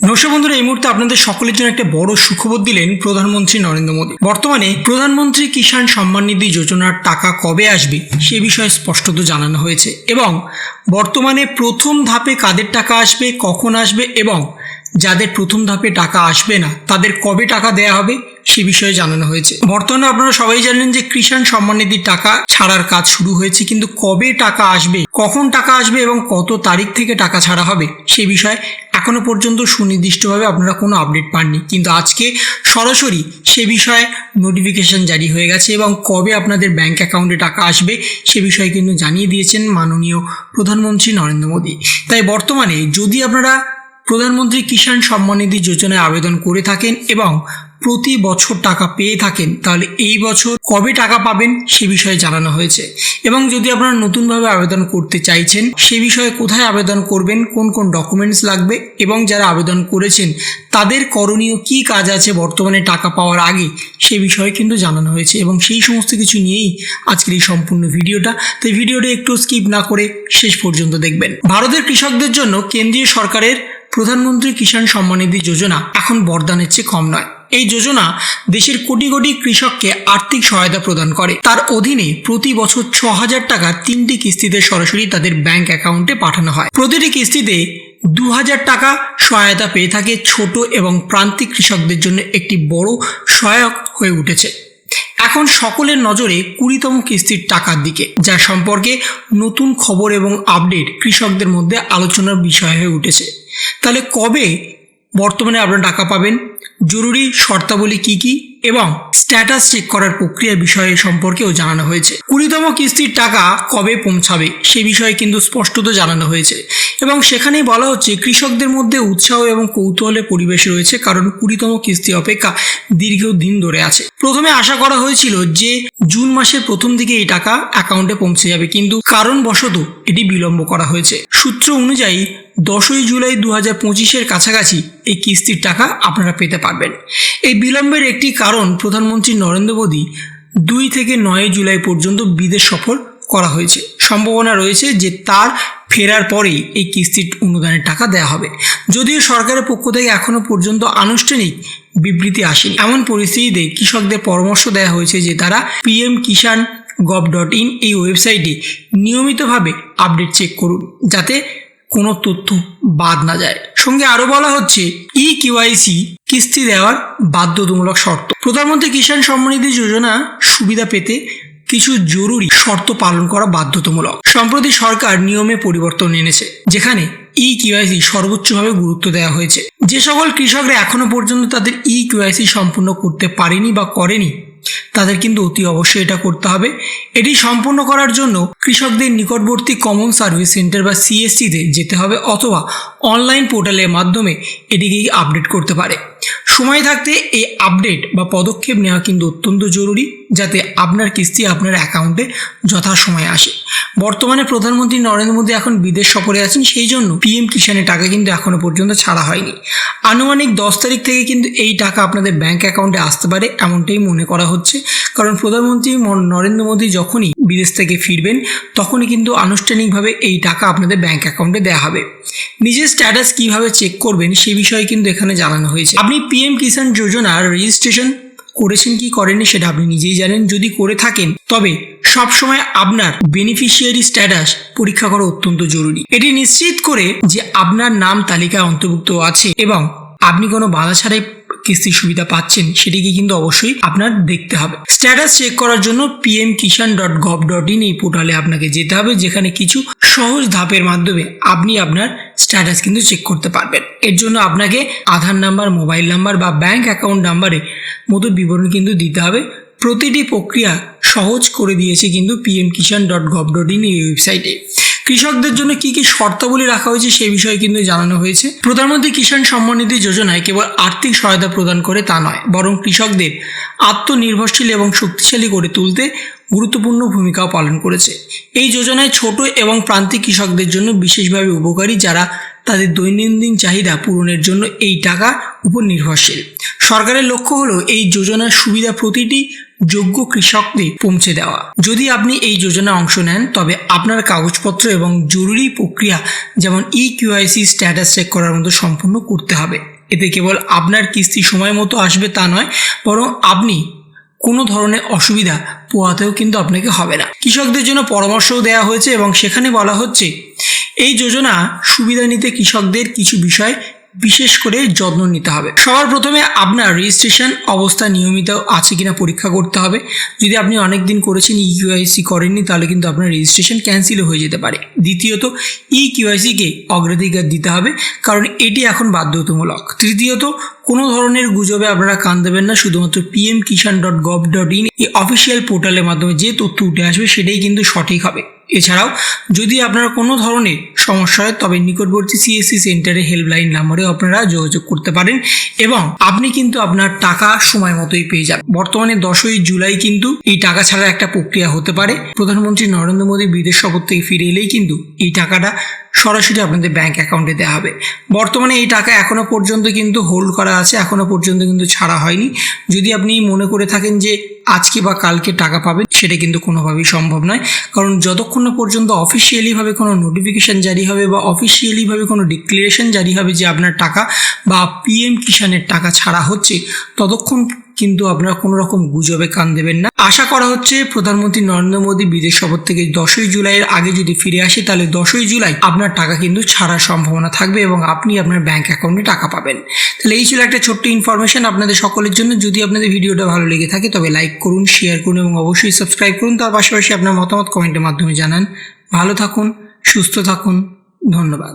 নমস্কার বন্ধুরা, এই মুহূর্তে আপনাদের সকলের জন্য একটা বড় সুখবর দিলেন প্রধানমন্ত্রী নরেন্দ্র মোদী। বর্তমানে প্রধানমন্ত্রী কিষাণ সম্মান নিধি যোজনার টাকা কবে আসবে সে বিষয়ে স্পষ্টত জানানো হয়েছে এবং বর্তমানে প্রথম ধাপে কাদের টাকা আসবে, কখন আসবে এবং যাদের প্রথম ধাপে টাকা আসবে না, তাদের কবে টাকা দেয়া হবে সে বিষয়ে জানানো হয়েছে। বর্তমানে আপনারা সবাই জানেন যে কৃষাণ সম্মান নিধির টাকা ছাড়ার কাজ শুরু হয়েছে, কিন্তু কবে টাকা আসবে, কখন টাকা আসবে এবং কত তারিখ থেকে টাকা ছাড়া হবে সে বিষয়ে এখনও পর্যন্ত সুনির্দিষ্টভাবে আপনারা কোনো আপডেট পাননি। কিন্তু আজকে সরাসরি সে বিষয়ে নোটিফিকেশান জারি হয়ে গেছে এবং কবে আপনাদের ব্যাঙ্ক অ্যাকাউন্টে টাকা আসবে সে বিষয়ে কিন্তু জানিয়ে দিয়েছেন মাননীয় প্রধানমন্ত্রী নরেন্দ্র মোদী। তাই বর্তমানে যদি আপনারা প্রধানমন্ত্রী কিষাণ সম্মান নিধি যোজনায় আবেদন করে থাকেন এবং প্রতি বছর টাকা পেয়ে থাকেন, তাহলে এই বছর কবে টাকা পাবেন সে বিষয়ে জানানো হয়েছে। এবং যদি আপনারা নতুনভাবে আবেদন করতে চাইছেন, সে বিষয়ে কোথায় আবেদন করবেন, কোন কোন ডকুমেন্টস লাগবে এবং যারা আবেদন করেছেন, তাদের করণীয় কী কাজ আছে বর্তমানে টাকা পাওয়ার আগে, সে বিষয়ে কিন্তু জানানো হয়েছে এবং সেই সমস্ত কিছু নিয়েই আজকের এই সম্পূর্ণ ভিডিওটা। তাই ভিডিওটা একটু স্কিপ না করে শেষ পর্যন্ত দেখবেন। ভারতের কৃষকদের জন্য কেন্দ্রীয় সরকারের প্রধানমন্ত্রী কিষাণ সম্মান নিধি যোজনা এখন বরদানের চেয়ে কম নয়। এই যোজনা দেশের কোটি কোটি কৃষককে আর্থিক সহায়তা প্রদান করে। তার অধীনে প্রতি বছর ছ হাজার টাকা তিনটি কিস্তিতে সরাসরি তাদের ব্যাংক অ্যাকাউন্টে পাঠানো হয়। প্রতিটি কিস্তিতে দু হাজার টাকা সহায়তা পেয়ে থাকে ছোট এবং প্রান্তিক কৃষকদের জন্য একটি বড় সহায়ক হয়ে উঠেছে। এখন সকলের নজরে কুড়িতম কিস্তির টাকার দিকে যা সম্পর্কে নতুন খবর এবং আপডেট কৃষকদের মধ্যে আলোচনার বিষয় হয়ে উঠেছে। তাহলে কবে বর্তমানে আপনারা টাকা পাবেন? জরুরি শর্তাবলী কি কি? এবং স্ট্যাটাস চেক করার প্রক্রিয়া বিষয়ে সম্পর্কেও জানানো হয়েছে। কুড়িতম কিস্তির টাকা কবে পৌঁছাবে সে বিষয়ে কিন্তু স্পষ্টত জানানো হয়েছে। এবং সেখানেই বলা হচ্ছে, কৃষকদের মধ্যে উৎসাহ এবং কৌতূহলের পরিবেশ রয়েছে, কারণ কুড়িতম কিস্তি অপেক্ষা দীর্ঘ দিন ধরে আছে। প্রথমে আশা করা হয়েছিল যে জুন মাসের প্রথম দিকে এই টাকা অ্যাকাউন্টে পৌঁছে যাবে, কিন্তু কারণবশত এটি বিলম্ব করা হয়েছে। সূত্র অনুযায়ী, দশই জুলাই দু হাজার পঁচিশের কাছাকাছি এই কিস্তির টাকা আপনারা পেতে পারবেন। এই বিলম্বের একটি কারণ প্রধানমন্ত্রী নরেন্দ্র মোদী দুই থেকে নয় জুলাই পর্যন্ত বিদেশ সফর করা হয়েছে। সম্ভাবনা রয়েছে যে তার ফেরার পরেই এই কিস্তির অনুদানের টাকা দেওয়া হবে। যদিও সরকারের পক্ষ থেকে এখনও পর্যন্ত আনুষ্ঠানিক বিবৃতি আসেনি। এমন পরিস্থিতিতে কৃষকদের পরামর্শ দেওয়া হয়েছে যে তারা P M Kisan gov dot in এই ওয়েবসাইটে নিয়মিতভাবে আপডেট চেক করুন, যাতে কোনো তথ্য বাদ না যায়। সঙ্গে আরও বলা হচ্ছে ই কিউআইসি কিস্তি দেওয়ার বাধ্যতামূলক শর্ত। প্রধানমন্ত্রী কিষাণ সম্মানিধি যোজনা সুবিধা পেতে কিছু জরুরি শর্ত পালন করা বাধ্যতামূলক। সম্প্রতি সরকার নিয়মে পরিবর্তন এনেছে, যেখানে ই কিউআইসি সর্বোচ্চভাবে গুরুত্ব দেওয়া হয়েছে। যে সকল কৃষকরা এখনও পর্যন্ত তাদের ই কিউআইসি সম্পূর্ণ করতে পারেনি বা করেনি তাদের কিন্তু অতি অবশ্যই এটা করতে হবে। এটি সম্পূর্ণ করার জন্য কৃষকদের নিকটবর্তী কমন সার্ভিস সেন্টার বা সিএসসিতে যেতে হবে অথবা অনলাইন পোর্টালের মাধ্যমে এটিকে আপডেট করতে পারে। সময় থাকতে এই আপডেট বা পদক্ষেপ নেওয়া কিন্তু অত্যন্ত জরুরি যাতে আপনার কিস্তি আপনার অ্যাকাউন্টে যথাসময়ে আসে। বর্তমানে প্রধানমন্ত্রী নরেন্দ্র মোদী এখন বিদেশ সফরে আছেন, সেই জন্য পিএম কিষানের টাকা কিন্তু এখনও পর্যন্ত ছাড়া হয়নি। আনুমানিক দশ তারিখ থেকে কিন্তু এই টাকা আপনাদের ব্যাঙ্ক অ্যাকাউন্টে আসতে পারে, এমনটাই মনে করা হচ্ছে। কারণ প্রধানমন্ত্রী নরেন্দ্র মোদী যখনই বিদেশ থেকে ফিরবেন, তখনই কিন্তু আনুষ্ঠানিকভাবে এই টাকা আপনাদের ব্যাংক অ্যাকাউন্টে দেওয়া হবে। নিজের স্ট্যাটাস কীভাবে চেক করবেন সে বিষয়ে কিন্তু এখানে জানানো হয়েছে। আপনি পিএম কিষাণ যোজনার রেজিস্ট্রেশন করেছেন কি করেননি সেটা আপনি নিজেই জানেন। যদি করে থাকেন, তবে সবসময় আপনার বেনিফিশিয়ারি স্ট্যাটাস পরীক্ষা করা অত্যন্ত জরুরি। এটি নিশ্চিত করে যে আপনার নাম তালিকায় অন্তর্ভুক্ত আছে এবং আপনি কোনো বাধা ছাড়াই কিস্তির সুবিধা পাচ্ছেন, সেটিকে কিন্তু অবশ্যই আপনার দেখতে হবে। স্ট্যাটাস চেক করার জন্য P M Kisan dot gov dot in এই পোর্টালে আপনাকে যেতে হবে, যেখানে কিছু সহজ ধাপের মাধ্যমে আপনি আপনার স্ট্যাটাস কিন্তু চেক করতে পারবেন। এর জন্য আপনাকে আধার নাম্বার, মোবাইল নাম্বার বা ব্যাংক অ্যাকাউন্ট নাম্বারে মতো বিবরণ কিন্তু দিতে হবে। প্রতিটি প্রক্রিয়া সহজ করে দিয়েছে কিন্তু P M Kisan dot gov dot in এই ওয়েবসাইটে কৃষকদের জন্য কি কি শর্তাবলী রাখা হয়েছে সেই বিষয়ে কিন্তু জানানো হয়েছে। প্রধানমন্ত্রী কিষাণ সম্মান নিধি যোজনায় কেবল আর্থিক সহায়তা প্রদান করে তা নয়, বরং কৃষকদের আত্মনির্ভরশীল এবং শক্তিশালী করে তুলতে গুরুত্বপূর্ণ ভূমিকাও পালন করেছে। এই যোজনায় ছোট এবং প্রান্তিক কৃষকদের জন্য বিশেষভাবে উপকারী যারা তাদের দৈনন্দিন চাহিদা পূরণের জন্য এই টাকা উপর নির্ভরশীল। সরকারের লক্ষ্য হলো এই যোজনার সুবিধা প্রতিটি যোগ্য কৃষকদের পৌঁছে দেওয়া। যদি আপনি এই যোজনায় অংশ নেন, তবে আপনার কাগজপত্র এবং জরুরি প্রক্রিয়া যেমন ই কিউআইসি স্ট্যাটাস চেক করার মতো সম্পূর্ণ করতে হবে। এতে কেবল আপনার কিস্তি সময় মতো আসবে তা নয়, বরং আপনি কোনো ধরনের অসুবিধা পোয়াতেও কিন্তু আপনাকে হবে না। কৃষকদের জন্য পরামর্শও দেওয়া হয়েছে এবং সেখানে বলা হচ্ছে, এই যোজনা সুবিধা নিতে কৃষকদের কিছু বিষয় বিশেষ করে যত্ন নিতে হবে। সবার প্রথমে আপনার রেজিস্ট্রেশন অবস্থা নিয়মিত আছে কিনা পরীক্ষা করতে হবে। যদি আপনি অনেক দিন করেছেন ই কিউআইসি করেননি, তাহলে কিন্তু আপনার রেজিস্ট্রেশন ক্যান্সেল হয়ে যেতে পারে। দ্বিতীয়ত ই কিউআইসিকে অগ্রাধিকার দিতে হবে, কারণ এটি এখন বাধ্যতামূলক। তৃতীয়ত, কোনো ধরনের গুজবে আপনারা কান দেবেন না, শুধুমাত্র P M Kisan dot gov dot in এই অফিসিয়াল পোর্টালের মাধ্যমে যে তথ্য উঠে আসবে, সেটাই কিন্তু সঠিক হবে। এছাড়াও, যদি আপনার কোনো ধরনের সমস্যা হয়, তবে নিকটবর্তী সিএসসি সেন্টারে হেল্পলাইন নাম্বারে আপনারা যোগাযোগ করতে পারেন এবং আপনি কিন্তু আপনার টাকা সময় মতোই পেয়ে যাবেন। বর্তমানে দশই জুলাই কিন্তু এই টাকা ছাড়া একটা প্রক্রিয়া হতে পারে। প্রধানমন্ত্রী নরেন্দ্র মোদী বিদেশ সফর থেকে ফিরে এলেই কিন্তু এই টাকাটা সরাসরি আপনাদের ব্যাংক অ্যাকাউন্টে দেওয়া হবে। বর্তমানে এই টাকা এখনও পর্যন্ত কিন্তু হোল্ড করা আছে, এখনও পর্যন্ত কিন্তু ছাড়া হয়নি। যদি আপনি মনে করে থাকেন যে আজকে বা কালকে টাকা পাবেন, সেটা কিন্তু কোনোভাবেই সম্ভব নয়। কারণ যতক্ষণ না পর্যন্ত অফিসিয়ালিভাবে কোনো নোটিফিকেশান জারি হবে বা অফিসিয়ালিভাবে কোনো ডিক্লারেশন জারি হবে যে আপনার টাকা বা পিএম কিষাণের টাকা ছাড়া হচ্ছে, ততক্ষণ কিন্তু আপনারা কোনো রকম গুজবে কান দেবেন না। আশা করা হচ্ছে প্রধানমন্ত্রী নরেন্দ্র মোদী বিদেশ সফর থেকে দশই জুলাইয়ের আগে যদি ফিরে আসে, তাহলে দশই জুলাই আপনার টাকা কিন্তু ছাড়ার সম্ভাবনা থাকবে এবং আপনি আপনার ব্যাংক অ্যাকাউন্টে টাকা পাবেন। তাহলে এই ছিল একটা ছোট্ট ইনফরমেশন আপনাদের সকলের জন্য। যদি আপনাদের ভিডিওটা ভালো লেগে থাকে, তবে লাইক করুন শেয়ার করুন এবং অবশ্যই সাবস্ক্রাইব করুন। তার পাশাপাশি আপনার মতামত কমেন্টের মাধ্যমে জানান। ভালো থাকুন, সুস্থ থাকুন। ধন্যবাদ।